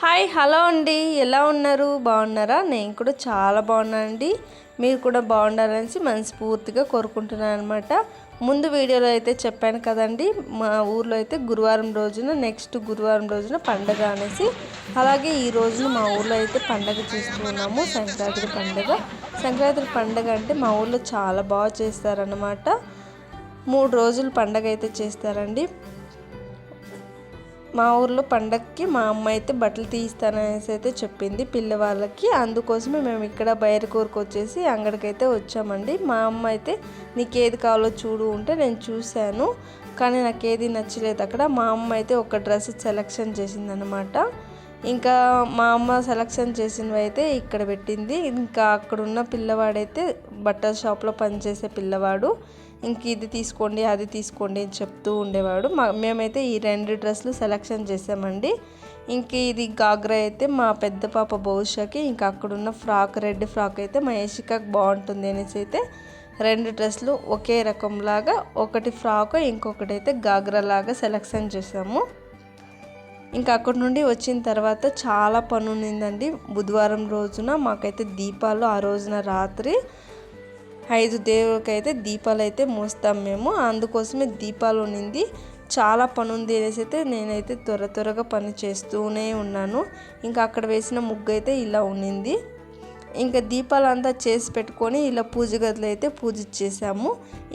Hi hello అండి. ఎలా ఉన్నారు? బాగున్నారా? నేను కూడా చాలా బాగున్నానండి. మీరు కూడా బాగుండాలని మనస్ఫూర్తిగా కోరుకుంటున్నాను అనమాట ముందు వీడియోలో అయితే చెప్పాను కదండి మా ఊర్లో అయితే గురువారం రోజున నెక్స్ట్ గురువారం రోజున పండగ అనేసి. అలాగే ఈ రోజున మా ఊర్లో అయితే పండగ చేస్తున్నాము సంక్రాంతి పండగ. సంక్రాంతి పండగ అంటే మా ఊర్లో చాలా బాగా చేస్తారనమాట మూడు రోజులు పండగ అయితే చేస్తారండి. మా ఊర్లో పండగకి మా అమ్మ అయితే బట్టలు తీస్తాననేసి అయితే చెప్పింది పిల్లవాళ్ళకి. అందుకోసమే మేము ఇక్కడ బయరకూరుకు వచ్చేసి అంగడికైతే వచ్చామండి. మా అమ్మ అయితే నీకు ఏది కావాలో చూడు ఉంటే నేను చూశాను. కానీ నాకు ఏది నచ్చలేదు అక్కడ. మా అమ్మ అయితే ఒక డ్రెస్ సెలెక్షన్ చేసిందనమాట. ఇంకా మా అమ్మ సెలక్షన్ చేసినవి అయితే ఇక్కడ పెట్టింది. ఇంకా అక్కడున్న పిల్లవాడైతే బట్టల షాప్లో పనిచేసే పిల్లవాడు. ఇంక ఇది తీసుకోండి అది తీసుకోండి అని చెప్తూ ఉండేవాడు. మా మేమైతే ఈ రెండు డ్రెస్సులు సెలెక్షన్ చేసామండి. ఇంక ఇది గాగ్రా అయితే మా పెద్ద పాప భవిష్యకి ఇంకా అక్కడున్న ఫ్రాక్ రెడ్ ఫ్రాక్ అయితే మా ఏషికాకి బాగుంటుంది అనేసి అయితే రెండు డ్రెస్సులు ఒకే రకంలాగా ఒకటి ఫ్రాక్ ఇంకొకటి అయితే గాగ్రా లాగా సెలెక్షన్ చేసాము. ఇంకా అక్కడి నుండి వచ్చిన తర్వాత చాలా పని ఉన్నిందండి బుధవారం రోజున మాకైతే దీపాలు ఆ రోజున రాత్రి ఐదు దేవుడికి అయితే దీపాలు అయితే మోస్తాం మేము. అందుకోసమే దీపాలు ఉన్నింది చాలా పని ఉంది అనేసి అయితే నేనైతే త్వర త్వరగా పని చేస్తూనే ఉన్నాను. ఇంకా అక్కడ వేసిన ముగ్గు అయితే ఇలా ఉన్నింది ఇంకా దీపాలు అంతా చేసి పెట్టుకొని ఇలా పూజ గదిలో అయితే పూజ చేసాము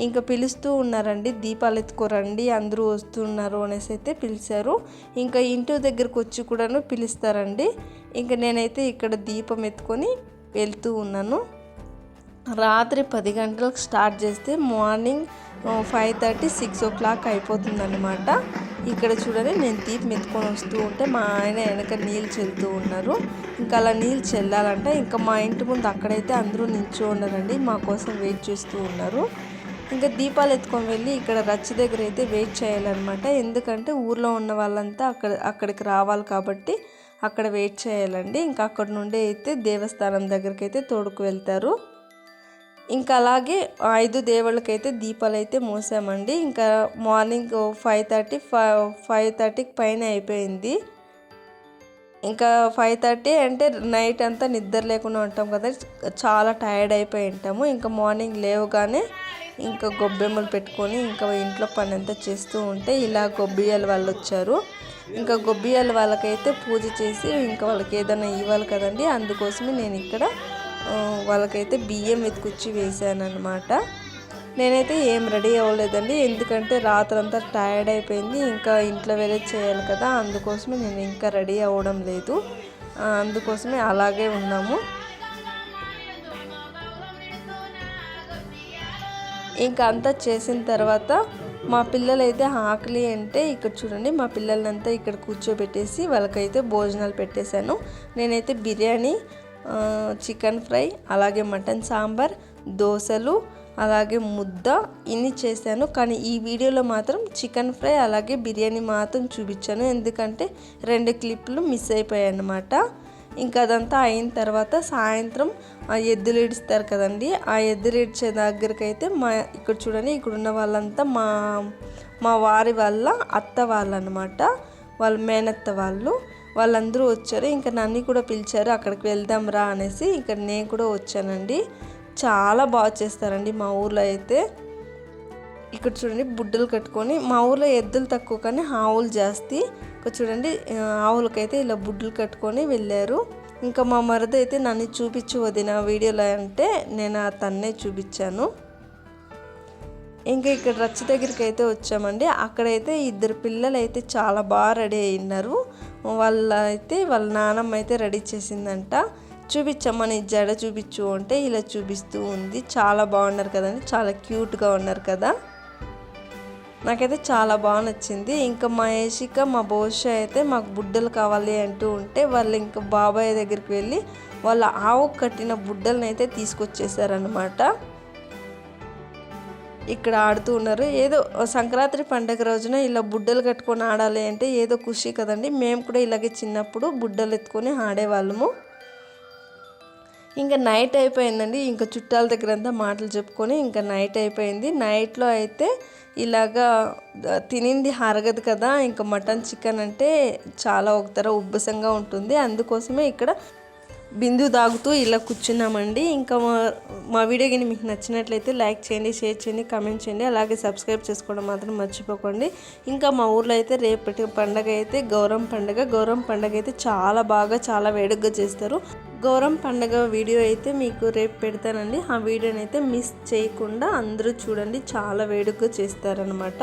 ఇంకా పిలుస్తూ ఉన్నారండి దీపాలు ఎత్తుకోరండి అందరూ వస్తున్నారు అనేసి అయితే పిలిచారు. ఇంకా ఇంటి దగ్గరకు వచ్చి కూడాను పిలుస్తారండి. ఇంకా నేనైతే ఇక్కడ దీపం ఎత్తుకొని వెళ్తూ ఉన్నాను. రాత్రి పది గంటలకు స్టార్ట్ చేస్తే morning five thirty six o'clock అయిపోతుందన్నమాట. ఇక్కడ చూడండి నేను తీపి ఎత్తుకొని వస్తూ ఉంటే మా ఆయన వెనక నీళ్ళు చెల్లుతూ ఉన్నారు. ఇంకా అలా నీళ్ళు చెల్లాలంటే. ఇంకా మా ఇంటి ముందు అక్కడైతే అందరూ నిల్చో ఉన్నారండి. మా కోసం వెయిట్ చేస్తూ ఉన్నారు. ఇంకా దీపాలు ఎత్తుకొని వెళ్ళి ఇక్కడ రచ్చ దగ్గర అయితే వెయిట్ చేయాలన్నమాట. ఎందుకంటే ఊర్లో ఉన్న వాళ్ళంతా అక్కడ అక్కడికి రావాలి కాబట్టి అక్కడ వెయిట్ చేయాలండి. ఇంకా అక్కడ నుండి అయితే దేవస్థానం దగ్గరికి అయితే తోడుకు వెళ్తారు. ఇంకా అలాగే ఐదు దేవుళ్ళకైతే దీపాలు అయితే మూసామండి. ఇంకా morning five thirty five five థర్టీకి పైన అయిపోయింది. ఇంకా ఫైవ్ థర్టీ అంటే నైట్ అంతా నిద్ర లేకుండా ఉంటాం కదా చాలా టైర్డ్ అయిపోయి ఉంటాము. ఇంకా మార్నింగ్ లేవగానే ఇంకా గొబ్బెమ్మలు పెట్టుకొని ఇంకా ఇంట్లో పని అంతా చేస్తూ ఉంటే ఇలా గొబ్బియ్యాల వాళ్ళు వచ్చారు. ఇంకా గొబ్బియ్యాల వాళ్ళకైతే పూజ చేసి ఇంకా వాళ్ళకి ఏదైనా ఇవ్వాలి కదండి అందుకోసమే నేను ఇక్కడ వాళ్ళకైతే బియ్యం వెతుకొచ్చి వేసాను అనమాట నేనైతే ఏం రెడీ అవ్వలేదండి ఎందుకంటే రాత్రంతా టైర్డ్ అయిపోయింది ఇంకా ఇంట్లో వేరే చేయాలి కదా అందుకోసమే నేను ఇంకా రెడీ అవ్వడం లేదు. అందుకోసమే అలాగే ఉన్నాము. ఇంకా అంతా చేసిన తర్వాత మా పిల్లలైతే ఆకలి అంటే ఇక్కడ చూడండి మా పిల్లలంతా ఇక్కడ కూర్చోబెట్టేసి వాళ్ళకైతే భోజనాలు పెట్టేశాను. నేనైతే బిర్యానీ చికెన్ ఫ్రై అలాగే మటన్ సాంబార్ దోశలు అలాగే ముద్ద ఇన్ని చేశాను. కానీ ఈ వీడియోలో మాత్రం చికెన్ ఫ్రై అలాగే బిర్యానీ మాత్రం చూపించాను. ఎందుకంటే రెండు క్లిప్లు మిస్ అయిపోయాయి అన్నమాట ఇంకా అదంతా అయిన తర్వాత సాయంత్రం ఆ ఎద్దులు ఇడుస్తారు కదండి. ఆ ఎద్దులు ఇడ్చే దగ్గరికి అయితే మా ఇక్కడ చూడండి ఇక్కడ ఉన్న వాళ్ళంతా మా మా వారి వాళ్ళ అత్త వాళ్ళనమాట వాళ్ళ మేనత్త వాళ్ళు. వాళ్ళందరూ వచ్చారు. ఇంకా నన్ను కూడా పిలిచారు. అక్కడికి వెళ్దాం రా అనేసి ఇక్కడ నేను కూడా వచ్చానండి. చాలా బాగా చేస్తారండి మా ఊర్లో అయితే. ఇక్కడ చూడండి బుడ్డలు కట్టుకొని మా ఊర్లో ఎద్దులు తక్కువ కానీ ఆవులు జాస్తి. ఇక్కడ చూడండి ఆవులకైతే ఇలా బుడ్డలు కట్టుకొని వెళ్ళారు. ఇంకా మా మరద అయితే నన్ను చూపించి వదిన వీడియోలో అంటే నేను ఆ తన్నే చూపించాను. ఇంకా ఇక్కడ రచ్చ దగ్గరికి అయితే వచ్చామండి. అక్కడైతే ఇద్దరు పిల్లలు అయితే చాలా బాగా రెడీ అయినారు. వాళ్ళ అయితే వాళ్ళ నానమ్మ అయితే రెడీ చేసిందంట. చూపించమ్మా నీ జడ చూపించు అంటే ఇలా చూపిస్తూ ఉంది. చాలా బాగున్నారు కదండి. చాలా క్యూట్గా ఉన్నారు కదా. నాకైతే చాలా బాగా నచ్చింది. ఇంకా మా ఏషిక మా భవిష్య అయితే మాకు బుడ్డలు కావాలి అంటూ ఉంటే వాళ్ళు ఇంకా బాబాయ్ దగ్గరికి వెళ్ళి వాళ్ళ ఆవు కట్టిన బుడ్డలను అయితే తీసుకొచ్చేసారనమాట ఇక్కడ ఆడుతూ ఉన్నారు. ఏదో సంక్రాంతి పండగ రోజున ఇలా బుడ్డలు కట్టుకొని ఆడాలి అంటే ఏదో ఖుషి కదండి. మేము కూడా ఇలాగే చిన్నప్పుడు బుడ్డలు ఎత్తుకొని ఆడేవాళ్ళము. ఇంకా నైట్ అయిపోయిందండి. ఇంకా చుట్టాల దగ్గర అంతా మాటలు చెప్పుకొని ఇంకా నైట్ అయిపోయింది. నైట్లో అయితే ఇలాగా తినింది అరగదు కదా. ఇంకా మటన్ చికెన్ అంటే చాలా ఒక తర ఉబ్బసంగా ఉంటుంది. అందుకోసమే ఇక్కడ బిందు తాగుతూ ఇలా కూర్చున్నామండి. ఇంకా మా వీడియో కానీ మీకు నచ్చినట్లయితే లైక్ చేయండి షేర్ చేయండి కామెంట్ చేయండి. అలాగే సబ్స్క్రైబ్ చేసుకోవడం మాత్రం మర్చిపోకండి. ఇంకా మా ఊర్లో అయితే రేపటి పండగ అయితే గౌరవం పండగ. గౌరవం పండగ అయితే చాలా బాగా చాలా వేడుగ్గా చేస్తారు. గౌరవం పండగ వీడియో అయితే మీకు రేపు పెడతానండి. ఆ వీడియోని అయితే మిస్ చేయకుండా అందరూ చూడండి. చాలా వేడుగ్గా చేస్తారనమాట